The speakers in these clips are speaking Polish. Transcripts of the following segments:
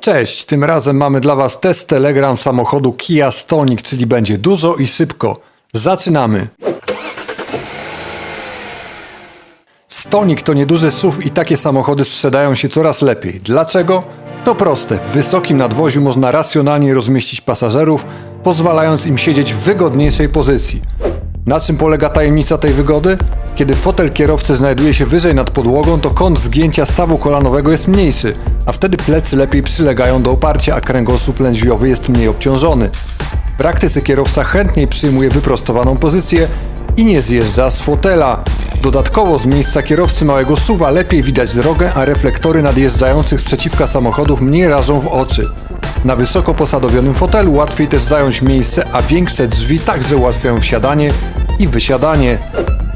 Cześć, tym razem mamy dla Was test Telegram samochodu Kia Stonic, czyli będzie dużo i szybko. Zaczynamy! Stonic to nieduży SUV i takie samochody sprzedają się coraz lepiej. Dlaczego? To proste. W wysokim nadwoziu można racjonalnie rozmieścić pasażerów, pozwalając im siedzieć w wygodniejszej pozycji. Na czym polega tajemnica tej wygody? Kiedy fotel kierowcy znajduje się wyżej nad podłogą, to kąt zgięcia stawu kolanowego jest mniejszy, a wtedy plecy lepiej przylegają do oparcia, a kręgosłup lędźwiowy jest mniej obciążony. W praktyce kierowca chętniej przyjmuje wyprostowaną pozycję i nie zjeżdża z fotela. Dodatkowo z miejsca kierowcy małego suwa lepiej widać drogę, a reflektory nadjeżdżających sprzeciwka samochodów mniej rażą w oczy. Na wysoko posadowionym fotelu łatwiej też zająć miejsce, a większe drzwi także ułatwiają wsiadanie i wysiadanie.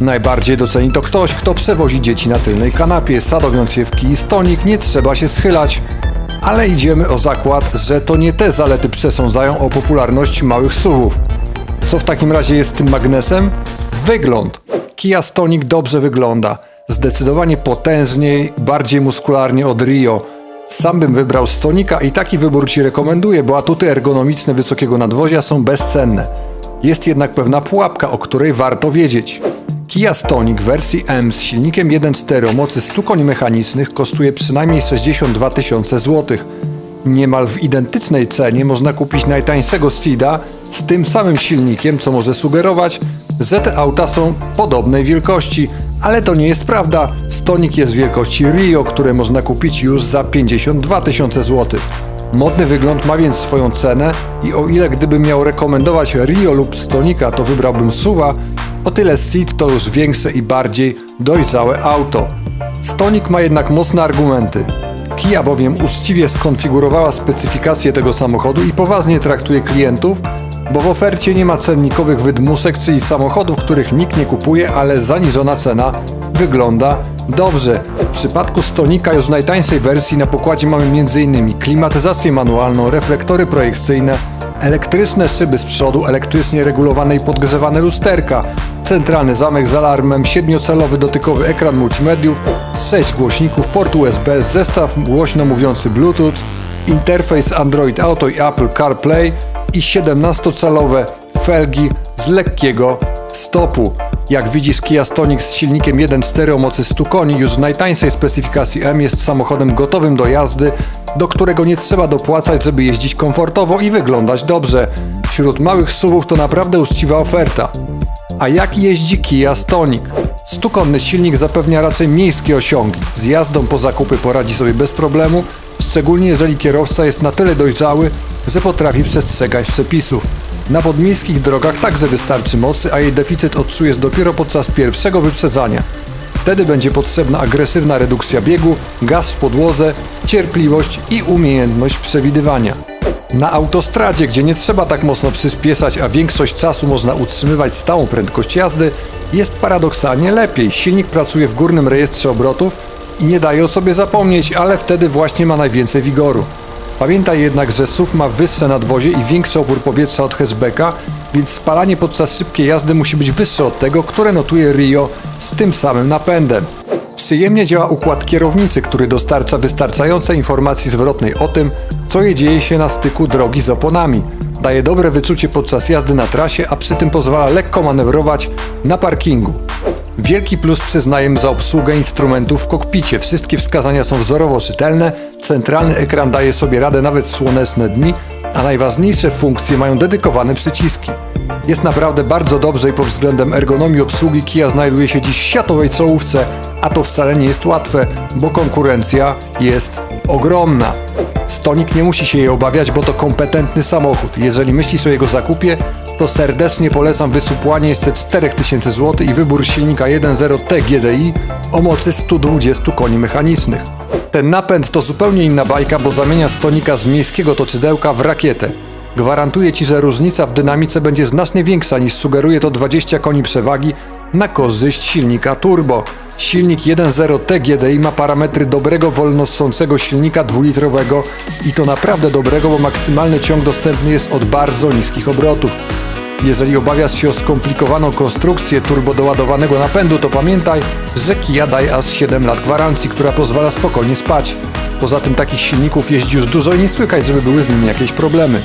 Najbardziej doceni to ktoś, kto przewozi dzieci na tylnej kanapie, sadowiąc je w kij stonik, nie trzeba się schylać. Ale idziemy o zakład, że to nie te zalety przesądzają o popularności małych SUVów. Co w takim razie jest tym magnesem? Wygląd. Kia Stonic dobrze wygląda. Zdecydowanie potężniej, bardziej muskularnie od Rio. Sam bym wybrał Stonika i taki wybór Ci rekomenduję, bo atuty ergonomiczne wysokiego nadwozia są bezcenne. Jest jednak pewna pułapka, o której warto wiedzieć. Kia Stonic wersji M z silnikiem 1.4 o mocy 100 koni mechanicznych kosztuje przynajmniej 62 tysiące złotych. Niemal w identycznej cenie można kupić najtańszego Sida z tym samym silnikiem, co może sugerować, że te auta są podobnej wielkości, ale to nie jest prawda. Stonik jest wielkości Rio, które można kupić już za 52 tysiące złotych. Modny wygląd ma więc swoją cenę i o ile gdybym miał rekomendować Rio lub Stonika, to wybrałbym Suwa, o tyle Ceed to już większe i bardziej dojrzałe auto. Stonik ma jednak mocne argumenty. Kia bowiem uczciwie skonfigurowała specyfikację tego samochodu i poważnie traktuje klientów, bo w ofercie nie ma cennikowych wydmuszek, czyli samochodów, których nikt nie kupuje, ale zaniżona cena wygląda dobrze. W przypadku Stonika już w najtańszej wersji na pokładzie mamy m.in. klimatyzację manualną, reflektory projekcyjne, elektryczne szyby z przodu, elektrycznie regulowane i podgrzewane lusterka, centralny zamek z alarmem, 7-calowy dotykowy ekran multimediów, 6 głośników, port USB, zestaw głośno mówiący Bluetooth, interfejs Android Auto i Apple CarPlay i 17-calowe felgi z lekkiego stopu. Jak widzisz Kia Stonic z silnikiem 1.4 o mocy 100 koni już w najtańszej specyfikacji M jest samochodem gotowym do jazdy, do którego nie trzeba dopłacać, żeby jeździć komfortowo i wyglądać dobrze. Wśród małych SUVów to naprawdę uczciwa oferta. A jak jeździ Kia Stonic? Stukonny silnik zapewnia raczej miejskie osiągi. Z jazdą po zakupy poradzi sobie bez problemu, szczególnie jeżeli kierowca jest na tyle dojrzały, że potrafi przestrzegać przepisów. Na podmiejskich drogach także wystarczy mocy, a jej deficyt odczujesz dopiero podczas pierwszego wyprzedzania. Wtedy będzie potrzebna agresywna redukcja biegu, gaz w podłodze, cierpliwość i umiejętność przewidywania. Na autostradzie, gdzie nie trzeba tak mocno przyspieszać, a większość czasu można utrzymywać stałą prędkość jazdy, jest paradoksalnie lepiej. Silnik pracuje w górnym rejestrze obrotów i nie daje o sobie zapomnieć, ale wtedy właśnie ma najwięcej wigoru. Pamiętaj jednak, że SUV ma wyższe nadwozie i większy opór powietrza od hatchbacka, więc spalanie podczas szybkiej jazdy musi być wyższe od tego, które notuje Rio z tym samym napędem. Przyjemnie działa układ kierownicy, który dostarcza wystarczającej informacji zwrotnej o tym, co dzieje się na styku drogi z oponami. Daje dobre wyczucie podczas jazdy na trasie, a przy tym pozwala lekko manewrować na parkingu. Wielki plus przyznaję za obsługę instrumentów w kokpicie. Wszystkie wskazania są wzorowo czytelne, centralny ekran daje sobie radę nawet w słoneczne dni, a najważniejsze funkcje mają dedykowane przyciski. Jest naprawdę bardzo dobrze i pod względem ergonomii obsługi Kia znajduje się dziś w światowej czołówce, a to wcale nie jest łatwe, bo konkurencja jest ogromna. Stonik nie musi się jej obawiać, bo to kompetentny samochód. Jeżeli myślisz o jego zakupie, to serdecznie polecam wysupłanie jeszcze 4000 zł i wybór silnika 1.0 T GDI o mocy 120 koni mechanicznych. Ten napęd to zupełnie inna bajka, bo zamienia stonika z miejskiego toczydełka w rakietę. Gwarantuję Ci, że różnica w dynamice będzie znacznie większa niż sugeruje to 20 koni przewagi na korzyść silnika turbo. Silnik 1.0 T GDI ma parametry dobrego wolnossącego silnika dwulitrowego i to naprawdę dobrego, bo maksymalny ciąg dostępny jest od bardzo niskich obrotów. Jeżeli obawiasz się o skomplikowaną konstrukcję turbodoładowanego napędu, to pamiętaj, że Kia daje aż 7 lat gwarancji, która pozwala spokojnie spać. Poza tym takich silników jeździ już dużo i nie słychać, żeby były z nimi jakieś problemy.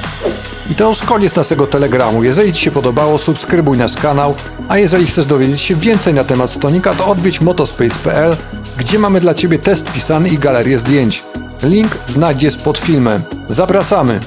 I to już koniec naszego telegramu. Jeżeli Ci się podobało, subskrybuj nasz kanał, a jeżeli chcesz dowiedzieć się więcej na temat Stonika, to odwiedź motospace.pl, gdzie mamy dla Ciebie test pisany i galerię zdjęć. Link znajdziesz pod filmem. Zapraszamy!